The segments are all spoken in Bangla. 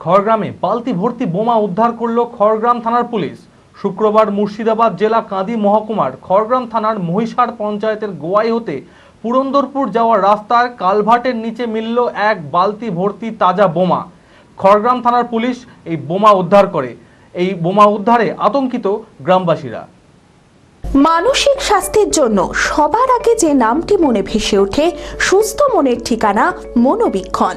খড়গ্রামে বালতি ভর্তি বোমা উদ্ধার করল খড়গ্রাম থানার পুলিশ। শুক্রবার মুর্শিদাবাদ জেলা কাঁদি মহকুমার খড়গ্রাম থানার মহিষার পঞ্চায়েতের গোয়াই হতে পুরন্দরপুর যাওয়ার রাস্তার কালভার্টের নিচে মিলল এক বালতি ভর্তি তাজা বোমা। খড়গ্রাম থানার পুলিশ এই বোমা উদ্ধার করে। এই বোমা উদ্ধারে আতঙ্কিত গ্রামবাসীরা। মানসিক স্বাস্থ্যের জন্য সবার আগে যে নামটি মনে ভেসে ওঠে, সুস্থ মনের ঠিকানা মনোবীক্ষণ।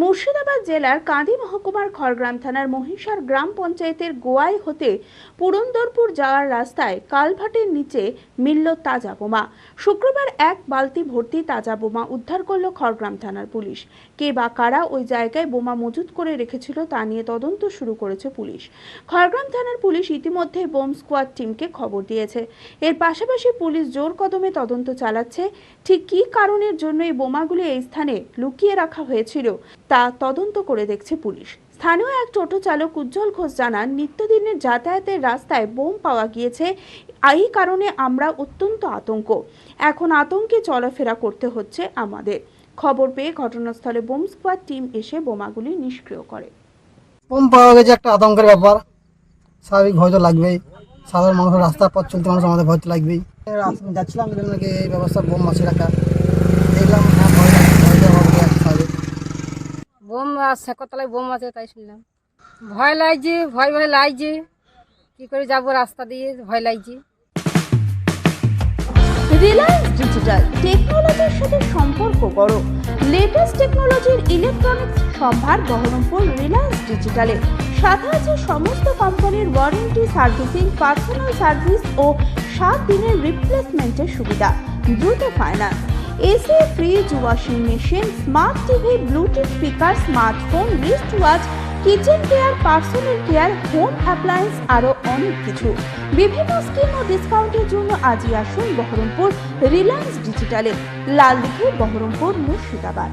Murshidabad জেলার কাঁদি মহকুমার খড়গ্রাম থানার মহিষার গ্রাম পঞ্চায়েতের গোয়াই হতে পুরন্দরপুর যাওয়ার রাস্তায় কালভাটের নিচে মিলল তাজা বোমা। শুক্রবার এক বালতি ভর্তি তাজা বোমা উদ্ধার করল খড়গ্রাম থানার পুলিশ। কে বা কারা ওই জায়গায় বোমা মজুত করে রেখেছিল তা নিয়ে তদন্ত শুরু করেছে পুলিশ। খড়গ্রাম থানার পুলিশ ইতিমধ্যে বোম স্কোয়াড টিমকে খবর দিয়েছে। এর পাশাপাশি পুলিশ জোর কদমে তদন্ত চালাচ্ছে। ঠিক কী কারণের জন্য এই বোমাগুলি এই স্থানে লুকিয়ে রাখা হয়েছিল তা তদন্ত করে দেখছে পুলিশ। স্থানীয় এক টোটো চালক উজ্জ্বল ঘোষ জানান, নিত্যদিনের যাতায়াতের রাস্তায় বোম পাওয়া গিয়েছে। এই কারণে আমরা অত্যন্ত আতঙ্ক। এখন আতঙ্কে চলাফেরা করতে হচ্ছে আমাদের। খবর পেয়ে ঘটনাস্থলে বোম স্কোয়াড টিম এসে বোমাগুলি নিষ্ক্রিয় করে। বোম পাওয়া গেছে একটা আতঙ্কের ব্যাপার। স্বাভাবিক ভয় তো লাগবেই। সাধারণ মানুষের রাস্তা পথ চলতে মানুষ আমাদের ভয় তো লাগবেই। যাচ্ছিলাম এই ব্যবস্থা বোম মাছে রাখা দেখলাম হ্যাঁ ভয় লাগছে, ভয় তো হবে, একটা স্বাভাবিক। বোম আর সেকতলায় বোম আছে তাই শুনলাম। ভয় লাগছে, ভয় ভয় লাগছে। কি করে যাব রাস্তা দিয়ে, ভয় লাগছে। রিলায়েন্স ডিজিটাল টেকনোলজির সাথে সম্পর্ক করো লেটেস্ট টেকনোলজির ইলেকট্রনিক্স সম্ভার বহরমপুর রিলায়েন্স ডিজিটালে সাথে আছে সমস্ত কোম্পানির ওয়ারেন্টি সার্ভিসিং পার্সোনাল সার্ভিস ও সাত দিনের রিপ্লেসমেন্টের সুবিধা। দ্রুত finance AC fridge washing machine smart TV Bluetooth speaker smartphone wrist watch kitchen care personal care home appliance আরও অনেক কিছু। বিভিন্ন স্কিম ও ডিসকাউন্টের জন্য আজই আসুন বহরমপুর রিলায়েন্স ডিজিটালে লালদিঘি, বহরমপুর, মুর্শিদাবাদ।